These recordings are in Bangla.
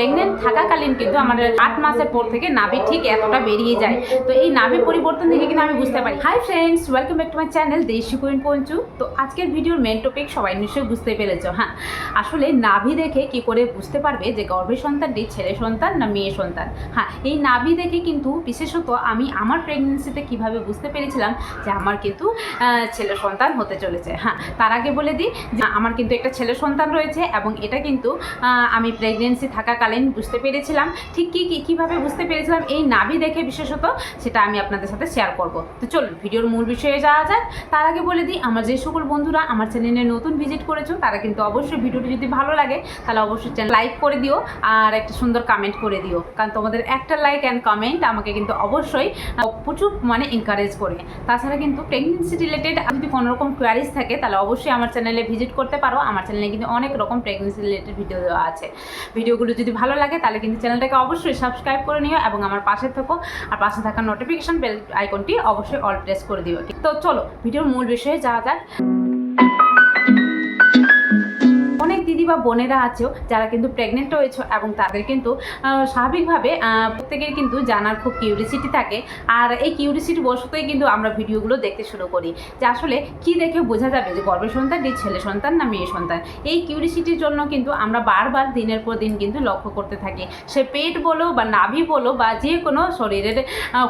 প্রেগনেন্ট থাকাকালীন কিন্তু আমাদের আট মাসের পর থেকে নাভি ঠিক এতটা বেরিয়ে যায়। তো এই নাভি পরিবর্তন থেকে কিন্তু আমি বুঝতে পারি। Hi friends welcome back to my channel Desi queen Panchu তো আজকের ভিডিওর মেন টপিক সবাই নিশ্চয়ই বুঝতে পেরেছ হ্যাঁ? আসলে নাভি দেখে কি করে বুঝতে পারবে যে গর্ভের সন্তানটি ছেলে সন্তান না মেয়ে সন্তান? হ্যাঁ এই নাভি দেখে কিন্তু বিশেষত আমি আমার প্রেগনেন্সিতে কীভাবে বুঝতে পেরেছিলাম যে আমার কিন্তু ছেলে সন্তান হতে চলেছে হ্যাঁ? তার আগে বলে দিই যে আমার কিন্তু একটা ছেলে সন্তান রয়েছে এবং এটা কিন্তু আমি প্রেগনেন্সি থাকাকালীন বুঝতে পেরেছিলাম। ঠিক কী কী, কীভাবে বুঝতে পেরেছিলাম, এই নাভি দেখে বিশেষত সেটা আমি আপনাদের সাথে শেয়ার করব। তো চলুন, ভিডিওর মূল বিষয়ে যাওয়া যাক। তার আগে বলে দিই, আমার যে সকল বন্ধুরা আমার চ্যানেলে নতুন ভিজিট করেছ, তারা কিন্তু অবশ্যই ভিডিওটি যদি ভালো লাগে, তাহলে অবশ্যই চ্যানেল লাইক করে দিও আর একটা সুন্দর কমেন্ট করে দিও। কারণ তোমাদের একটা লাইক অ্যান্ড কমেন্ট আমাকে কিন্তু অবশ্যই প্রচুর মানে এনকারেজ করে। তাছাড়া কিন্তু প্রেগনেন্সি রিলেটেড যদি কোনো রকম কোয়ারিজ থাকে, তাহলে অবশ্যই আমার চ্যানেলে ভিজিট করতে পারো। আমার চ্যানেলে কিন্তু অনেক রকম প্রেগনেন্সি রিলেটেড ভিডিও দেওয়া আছে। ভিডিওগুলো যদি ভালো লাগে, তাহলে কিন্তু চ্যানেলটাকে অবশ্যই সাবস্ক্রাইব করে নিও এবং আমার পাশে থাকো। আর পাশে থাকা নোটিফিকেশন বেল আইকনটি অবশ্যই অল প্রেস করে দিও। তো চলো, ভিডিওর মূল বিষয়ে যাওয়া যাক। দিদি বা বোনেরা আছেও, যারা কিন্তু প্রেগনেন্ট রয়েছে এবং তাদের কিন্তু স্বাভাবিকভাবে প্রত্যেকের কিন্তু জানার খুব কিউরিসিটি থাকে। আর এই কিউরিসিটি বসতেই কিন্তু আমরা ভিডিওগুলো দেখতে শুরু করি। যে আসলে কি দেখে বোঝা যাবে যে গর্ভের সন্তানটি ছেলে সন্তান না মেয়ে সন্তান? এই কিউরিসিটির জন্য কিন্তু আমরা বারবার দিনের পর দিন কিন্তু লক্ষ্য করতে থাকি। সে পেট বলো বা নাভি বলো বা যে কোনো শরীরের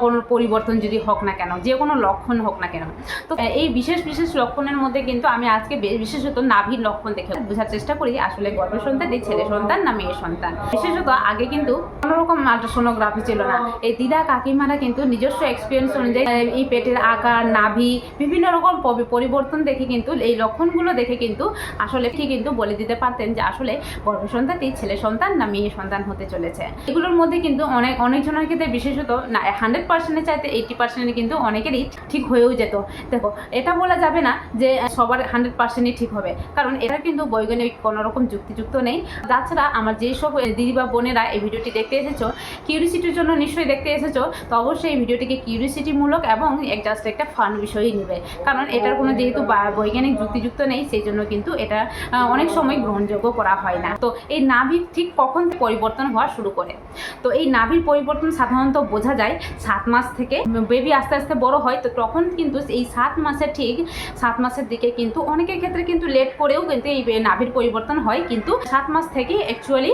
কোনো পরিবর্তন যদি হোক না কেন, যে কোনো লক্ষণ হোক না কেন। তো এই বিশেষ বিশেষ লক্ষণের মধ্যে কিন্তু আমি আজকে বিশেষত নাভির লক্ষণ দেখে বোঝার চেষ্টা করি। আসলে গর্ভের সন্তান, এই ছেলে সন্তান না মেয়ে সন্তান। বিশেষত আগে কিন্তু কোনো রকম আল্ট্রাসোনোগ্রাফি ছিল না। এই দিদা কাকিমারা কিন্তু নিজস্ব এক্সপিরিয়েন্স অনুযায়ী এই পেটের আকার, নাভি, বিভিন্ন রকম পরিবর্তন দেখে কিন্তু, এই লক্ষণগুলো দেখে কিন্তু আসলে কি কিন্তু বলে দিতে পারতেন যে আসলে গর্ভের সন্তানটি ছেলে সন্তান না মেয়ে সন্তান হতে চলেছে। এগুলোর মধ্যে কিন্তু অনেক অনেকজনের ক্ষেত্রে বিশেষত না হান্ড্রেড পার্সেন্টের চাইতে এইটি পার্সেন্ট কিন্তু অনেকেরই ঠিক হয়েও যেত। দেখো, এটা বলা যাবে না যে সবার হান্ড্রেড পার্সেন্টই ঠিক হবে। কারণ এটা কিন্তু বৈজ্ঞানিক কোনো রকম যুক্তিযুক্ত নেই। তাছাড়া আমার যেসব দিদি বা বোনেরা এই ভিডিওটি দেখতে এসেছ কিউরিসিটির জন্য নিশ্চয়ই দেখতে এসেছ, তো অবশ্যই এই ভিডিওটিকে কিউরিসিটিমূলক এবং জাস্ট একটা ফান বিষয়ই নেবে। কারণ এটার কোনো যেহেতু বৈজ্ঞানিক যুক্তিযুক্ত নেই, সেই জন্য কিন্তু এটা অনেক সময় গ্রহণযোগ্য করা হয় না। তো এই নাভির ঠিক কখন পরিবর্তন হওয়া শুরু করে? তো এই নাভির পরিবর্তন সাধারণত বোঝা যায় সাত মাস থেকে। বেবি আস্তে আস্তে বড় হয়, তো তখন কিন্তু এই সাত মাসে ঠিক সাত মাসের দিকে কিন্তু অনেকের ক্ষেত্রে কিন্তু লেট করেও কিন্তু এই নাভির পরিবর্তন হয়, কিন্তু সাত মাস থেকে অ্যাকচুয়ালি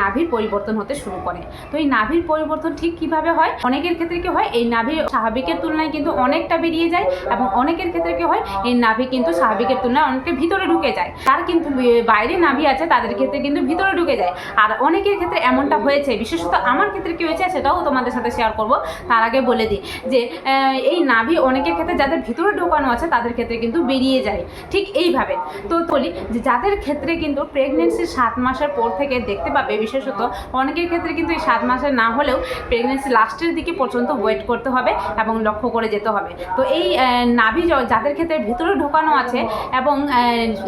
নাভির পরিবর্তন হতে শুরু করে। তো এই নাভির পরিবর্তন ঠিক কীভাবে হয়? অনেকের ক্ষেত্রে কি হয়, এই নাভি স্বাভাবিকের তুলনায় কিন্তু অনেকটা বেরিয়ে যায় এবং অনেকের ক্ষেত্রে কি হয়, এই নাভি কিন্তু স্বাভাবিকের তুলনায় অনেকটা ভিতরে ঢুকে যায়। তার কিন্তু বাইরে নাভি আছে, তাদের ক্ষেত্রে কিন্তু ভিতরে ঢুকে যায়। আর অনেকের ক্ষেত্রে এমনটা হয়েছে, বিশেষত আমার ক্ষেত্রে কি হয়েছে সেটাও তোমাদের সাথে শেয়ার করব। তার আগে বলে দিই যে এই নাভি অনেকের ক্ষেত্রে যাদের ভিতরে ঢোকানো আছে, তাদের ক্ষেত্রে কিন্তু বেরিয়ে যায়। ঠিক এইভাবে। তো বলি যে, যাদের ক্ষেত্রে কিন্তু প্রেগনেন্সির সাত মাসের পর থেকে দেখতে পাবে, বিশেষত অনেকের ক্ষেত্রে কিন্তু এই সাত মাসের না হলেও প্রেগনেন্সি লাস্টের দিকে পর্যন্ত ওয়েট করতে হবে এবং লক্ষ্য করে যেতে হবে। তো এই নাভি যাদের ক্ষেত্রে ভিতরে ঢোকানো আছে এবং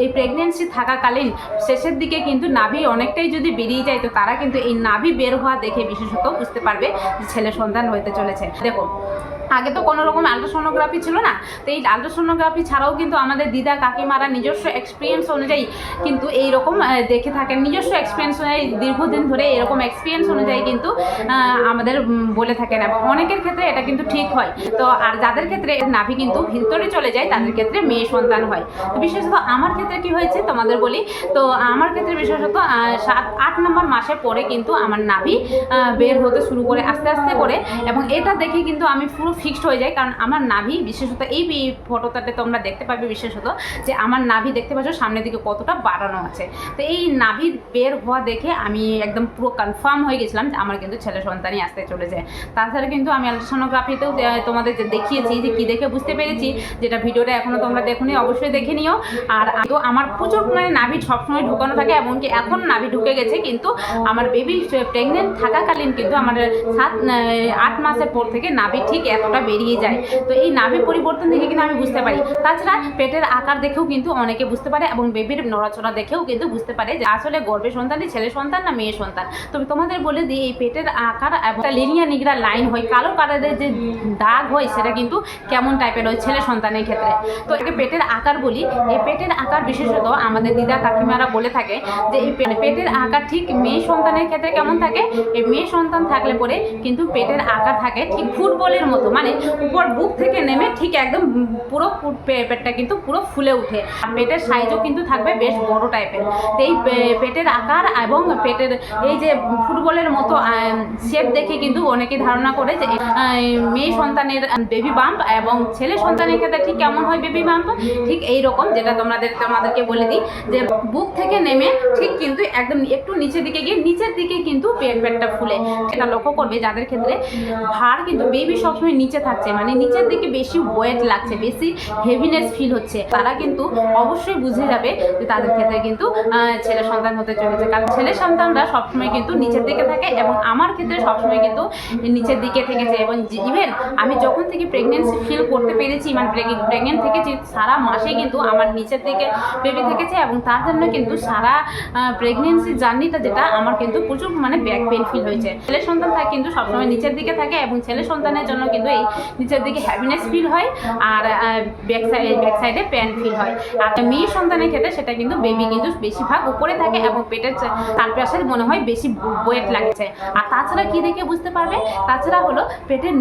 এই প্রেগনেন্সি থাকাকালীন শেষের দিকে কিন্তু নাভি অনেকটাই যদি বেরিয়ে যায়, তো তারা কিন্তু এই নাভি বের হওয়া দেখে বিশেষত বুঝতে পারবে যে ছেলে সন্তান হইতে চলেছে। দেখো আগে তো কোনো রকম আলট্রাসোনোগ্রাফি ছিল না। তো এই আলট্রাসোনোগ্রাফি ছাড়াও কিন্তু আমাদের দিদা, কাকিমারা নিজস্ব এক্সপিরিয়েন্স অনুযায়ী কিন্তু এই রকম দেখে থাকেন। নিজস্ব এক্সপিরিয়েন্স অনুযায়ী দীর্ঘদিন ধরে এরকম এক্সপিরিয়েন্স অনুযায়ী কিন্তু আমাদের বলে থাকেন এবং অনেকের ক্ষেত্রে এটা কিন্তু ঠিক হয়। তো আর যাদের ক্ষেত্রে নাভি কিন্তু ভিতরে চলে যায়, তাদের ক্ষেত্রে মেয়ে সন্তান হয়। তো বিশেষত আমার ক্ষেত্রে কি হয়েছে তোমাদের বলি, তো আমার ক্ষেত্রে বিশেষত সাত, আট নম্বর মাসের পরে কিন্তু আমার নাভি বের হতে শুরু করে, আস্তে আস্তে করে এবং এটা দেখে কিন্তু আমি পুরো ফিক্সড হয়ে যায়। কারণ আমার নাভি, বিশেষত এই ফটোটাতে তোমরা দেখতে পাবে বিশেষত যে আমার নাভি দেখতে পাচ্ছ, সামনের দিকে কতটা বাড়ানো আছে। তো এই নাভি বের হওয়া দেখে আমি একদম পুরো কনফার্ম হয়ে গেছিলাম যে আমার কিন্তু ছেলে সন্তানই আসতে চলেছে। তাছাড়া কিন্তু আমি আলট্রাসোনোগ্রাফিতেও তোমাদের যে দেখিয়েছি যে কী দেখে বুঝতে পেরেছি, যেটা ভিডিওটা এখনও তোমরা দেখোনি, অবশ্যই দেখে নিও। আর তো, আমার প্রচুর মানে নাভি সবসময় ঢুকানো থাকে, এমনকি এখন নাভি ঢুকে গেছে, কিন্তু আমার বেবি প্রেগনেন্ট থাকাকালীন কিন্তু আমার সাত আট মাসের পর থেকে নাভি ঠিক এত রক্তটা বেরিয়ে যায়। তো এই নাভি পরিবর্তন দেখে কিন্তু আমি বুঝতে পারি। তাছাড়া পেটের আকার দেখেও কিন্তু অনেকে বুঝতে পারে এবং বেবির নড়াচড়া দেখেও কিন্তু বুঝতে পারে যে আসলে গর্ভের সন্তানটি ছেলে সন্তান না মেয়ে সন্তান? তবে তোমাদের বলে দিই, এই পেটের আকার এবং লিনিয়া নিগড়া লাইন হয়, কালো কালারের যে দাগ হয়, সেটা কিন্তু কেমন টাইপের হয় ছেলে সন্তানের ক্ষেত্রে? তো একে পেটের আকার বলি। এই পেটের আকার বিশেষত আমাদের দিদা, কাকিমারা বলে থাকে যে এই পেটের আকার ঠিক মেয়ে সন্তানের ক্ষেত্রে কেমন থাকে? এই মেয়ে সন্তান থাকলে পরে কিন্তু পেটের আকার থাকে ঠিক ফুটবলের মতো। মানে উপর বুক থেকে নেমে ঠিক একদম পুরো পেটটা কিন্তু পুরো ফুলে উঠে পেটের সাইজও কিন্তু থাকবে বেশ বড় টাইপের এই পেটের আকার এবং পেটের এই যে ফুটবলের মতো শেপ দেখে কিন্তু অনেকে ধারণা করে যে মেয়ে সন্তানের বেবি বাম্প এবং ছেলে সন্তানের ক্ষেত্রে ঠিক কেমন হয় বেবি বাম্প ঠিক এই রকম যেটা তোমাদের তোমাদেরকে বলে দিই যে, বুক থেকে নেমে ঠিক কিন্তু একদম একটু নিচের দিকে গিয়ে নিচের দিকে কিন্তু পেট পেটটা ফুলে। এটা লক্ষ্য করবে যাদের ক্ষেত্রে ভার কিন্তু বেবি সবসময় নিচে থাকছে মানে নিচের দিকে বেশি ওয়েট লাগছে, বেশি হেভিনেস ফিল হচ্ছে। তারা কিন্তু অবশ্যই বুঝে যাবে যে তাদের ক্ষেত্রে কিন্তু ছেলে সন্তান হতে চলেছে। কারণ ছেলে সন্তানরা সবসময় কিন্তু নিচের দিকে থাকে এবং আমার ক্ষেত্রে সবসময় কিন্তু নিচের দিকে থেকেছে এবং ইভেন আমি যখন থেকে প্রেগনেন্সি ফিল করতে পেরেছি মানে প্রেগনেন্ট থেকেছি, সারা মাসে কিন্তু আমার নিচের দিকে বেবি থেকেছে এবং তার জন্য কিন্তু সারা প্রেগনেন্সি জার্নিটা যেটা, আমার কিন্তু প্রচুর মানে ব্যাক পেন ফিল হয়েছে। ছেলে সন্তান কিন্তু সবসময় নিচের দিকে থাকে এবং ছেলে সন্তানের জন্য কিন্তু এই নিচের দিকে হ্যাপিনেস ফিল হয় আর ব্যাক সাইড প্যান ফিল হয়। আর মেয়ে সন্তানের ক্ষেত্রে সেটা কিন্তু বেবি কিন্তু বেশিরভাগ উপরে থাকে এবং পেটের তার পাশে মনে হয় বেশি ওয়েট লাগছে। আর তাছাড়া কি দেখে বুঝতে পারবে? তাছাড়া হলো পেটের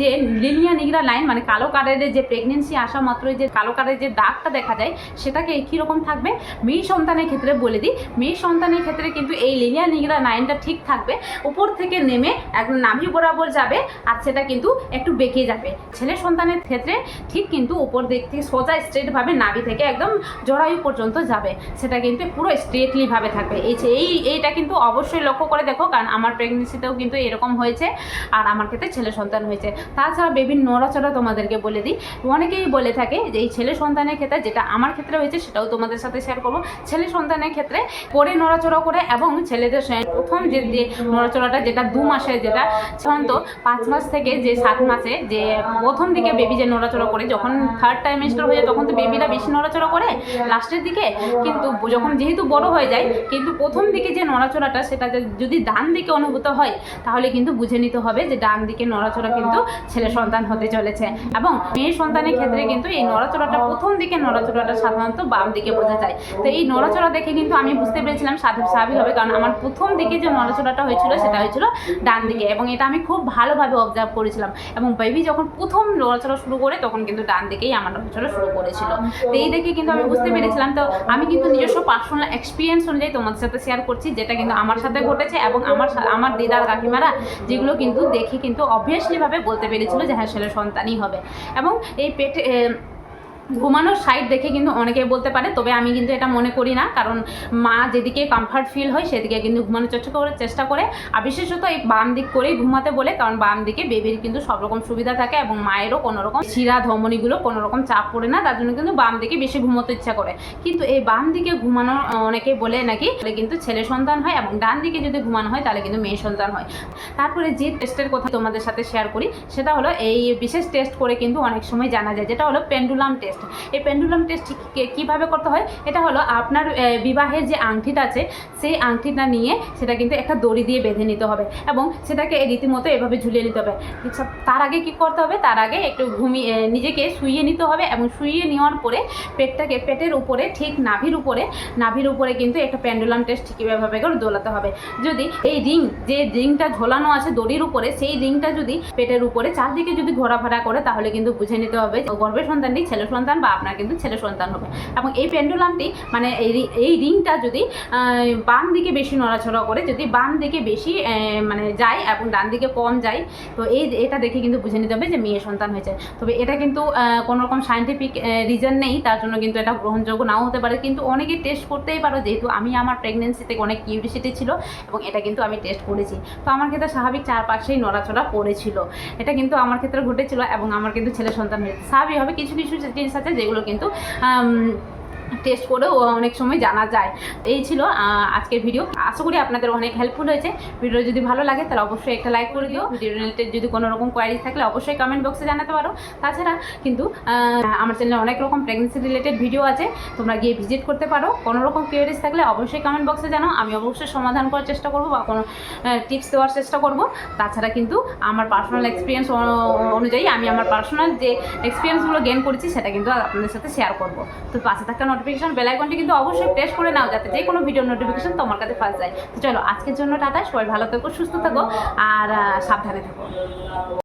যে লিনিয়া নিগড়া লাইন মানে কালো কালারের যে প্রেগনেন্সি আসা মাত্রই যে কালো কালারের যে দাগটা দেখা যায়, সেটাকে কীরকম থাকবে? মেয়ে সন্তানের ক্ষেত্রে বলে দিই, মেয়ে সন্তানের ক্ষেত্রে কিন্তু এই লিনিয়া নিগড়া লাইনটা ঠিক থাকবে। উপর থেকে নেমে একদম নাভি বরাবর যাবে আর সেটা কিন্তু একটু বেঁকে যাবে। ছেলে সন্তানের ক্ষেত্রে ঠিক কিন্তু উপর দিক থেকে সোজা স্ট্রেটভাবে নাভি থেকে একদম জরায়ু পর্যন্ত যাবে। সেটা কিন্তু পুরো স্ট্রেটলিভাবে থাকবে। এই এই, এইটা কিন্তু অবশ্যই লক্ষ্য করে দেখো, কারণ আমার প্রেগনেন্সিতেও কিন্তু এরকম হয়েছে আর আমার ক্ষেত্রে ছেলে সন্তান হয়েছে। তাছাড়া বেবির নড়াচড়া তোমাদেরকে বলে দিই। অনেকেই বলে থাকে যে এই ছেলে সন্তানের ক্ষেত্রে যেটা আমার ক্ষেত্রে হয়েছে সেটাও তোমাদের সাথে শেয়ার করব। ছেলে সন্তানের ক্ষেত্রে পরে নড়াচড়া করে এবং ছেলেদের প্রথম যে নড়াচড়াটা যেটা দু মাসে যেটা, সাধারণত পাঁচ মাস থেকে যে সাত মাসে যে প্রথম দিকে বেবি যে নড়াচড়া করে, যখন থার্ড টাইমেস্টার হয়ে যায়, তখন তো বেবিরা বেশি নড়াচড়া করে লাস্টের দিকে। কিন্তু যখন যেহেতু বড় হয়ে যায়, কিন্তু প্রথম দিকে যে নড়াচড়াটা, সেটা যদি ডান দিকে অনুভূত হয়, তাহলে কিন্তু বুঝে নিতে হবে যে ডান দিকে নড়াচড়া কিন্তু ছেলে সন্তান হতে চলেছে। এবং মেয়ে সন্তানের ক্ষেত্রে কিন্তু এই নড়াচড়াটা প্রথম দিকে নড়াচড়াটা সাধারণত বাম দিকে বোঝা যায়। তো এই নড়াচড়া দেখে কিন্তু আমি বুঝতে পেরেছিলাম স্বাভাবিক হবে, কারণ আমার প্রথম দিকে যে নড়াচড়াটা হয়েছিল, সেটা হয়েছিল ডান দিকে। এবং এটা আমি খুব ভালোভাবে অবজার্ভ করেছিলাম। এবং বেবি যখন প্রথম নড়াচড়া শুরু করে, তখন কিন্তু ডান দিকেই আমার নড়াচড়া শুরু করেছিল। তো এই দেখে কিন্তু আমি বুঝতে পেরেছিলাম, তো আমি কিন্তু নিজস্ব পার্সোনাল এক্সপিরিয়েন্স অনুযায়ী তোমাদের সাথে শেয়ার করছি, যেটা কিন্তু আমার সাথে ঘটেছে এবং আমার আমার দিদার কাকিমারা যেগুলো কিন্তু দেখে কিন্তু অবভিয়াসলিভাবে বলতে পেরেছিল যে হ্যাঁ ছেলে সন্তানই হবে। এবং এই পেটে ঘুমানোর সাইড দেখে কিন্তু অনেকে বলতে পারে, তবে আমি কিন্তু এটা মনে করি না। কারণ মা যেদিকে কমফর্ট ফিল হয়, সেদিকে কিন্তু ঘুমানোর চেষ্টা করে চেষ্টা করে। আর বিশেষত এই বাম দিক করেই ঘুমাতে বলে, কারণ বাম দিকে বেবির কিন্তু সব রকম সুবিধা থাকে এবং মায়েরও কোনো রকম শিরা ধমনিগুলো কোনো রকম চাপ পড়ে না, তার জন্য কিন্তু বাম দিকে বেশি ঘুমোতে ইচ্ছা করে। কিন্তু এই বাম দিকে ঘুমানো অনেকে বলে নাকি, তাহলে কিন্তু ছেলে সন্তান হয় এবং ডান দিকে যদি ঘুমানো হয়, তাহলে কিন্তু মেয়ে সন্তান হয়। তারপরে যে টেস্টের কথা তোমাদের সাথে শেয়ার করি, সেটা হলো এই বিশেষ টেস্ট করে কিন্তু অনেক সময় জানা যায়, যেটা হলো পেন্ডুলাম টেস্ট এই পেন্ডুলাম টেস্ট কীভাবে করতে হয়? এটা হলো আপনার বিবাহের যে আংটিটা আছে সেই আংটিটা নিয়ে সেটা কিন্তু একটা দড়ি দিয়ে বেঁধে নিতে হবে এবং সেটাকে রীতিমতো এভাবে ঝুলিয়ে নিতে হবে। আচ্ছা, তার আগে কি করতে হবে? তার আগে একটু ঘুমিয়ে নিজেকে শুইয়ে নিতে হবে এবং শুইয়ে নেওয়ার পরে পেটটাকে পেটের উপরে ঠিক নাভির উপরে নাভির উপরে কিন্তু একটা পেন্ডুলাম টেস্ট ঠিক এভাবে করে দোলাতে হবে। যদি এই রিং যে রিংটা ঝোলানো আছে দড়ির উপরে সেই রিংটা যদি পেটের উপরে চারদিকে যদি ঘোরাফেরা করে তাহলে কিন্তু বুঝে নিতে হবে গর্ভের সন্তানটি ছেলে সন্তান বা আপনার কিন্তু ছেলে সন্তান হবে। এবং এই পেন্ডুলামটি মানে এই রিংটা যদি বাম দিকে বেশি নড়াচড়া করে, যদি বাম দিকে বেশি মানে যায় এবং ডান দিকে কম যায়, তো এই, এটা দেখে কিন্তু বুঝে নিতে হবে যে মেয়ে সন্তান হয়েছে। তবে এটা কিন্তু কোনো রকম সায়েন্টিফিক রিজন নেই, তার জন্য কিন্তু এটা গ্রহণযোগ্য নাও হতে পারে। কিন্তু অনেকে টেস্ট করতেই পারো, যেহেতু আমি আমার প্রেগনেন্সিতে অনেক কিউরিসিটি ছিল এবং এটা কিন্তু আমি টেস্ট করেছি। তো আমার ক্ষেত্রে স্বাভাবিক চারপাশেই নড়াচড়া পড়েছিল। এটা কিন্তু আমার ক্ষেত্রে ঘটেছিল এবং আমার কিন্তু ছেলে সন্তান হয়েছে। স্বাভাবিকভাবে কিছু কিছু আছে যেগুলো কিন্তু টেস্ট করেও অনেক সময় জানা যায়। এই ছিল আজকের ভিডিও আশা করি আপনাদের অনেক হেল্পফুল হয়েছে। ভিডিও যদি ভালো লাগে, তাহলে অবশ্যই একটা লাইক করে দিও। ভিডিও রিলেটেড যদি কোনো রকম কোয়ারিজ থাকলে অবশ্যই কমেন্ট বক্সে জানাতে পারো। তাছাড়া কিন্তু আমার চ্যানেলে অনেক রকম প্রেগনেন্সি রিলেটেড ভিডিও আছে। তোমরা গিয়ে ভিজিট করতে পারো। কোনো রকম কোয়ারিজ থাকলে অবশ্যই কমেন্ট বক্সে জানাও। আমি অবশ্যই সমাধান করার চেষ্টা করব বা কোনো টিপস দেওয়ার চেষ্টা করব। তাছাড়া কিন্তু আমার পার্সোনাল এক্সপিরিয়েন্স অনুযায়ী আমি আমার পার্সোনাল যে এক্সপিরিয়েন্সগুলো গেন করেছি, সেটা কিন্তু আপনাদের সাথে শেয়ার করব। তো পাশে থাকা নোটিফিকেশন বেল আইকনটি কিন্তু অবশ্যই প্রেস করে নাও যাতে যে কোনো ভিডিও নোটিফিকেশন তোমার কাছে ফার্স্ট যায়। তো চলো, আজকের জন্য টাটা, সবাই ভালো থেকো, সুস্থ থাকো, আর সাবধানে থাকো।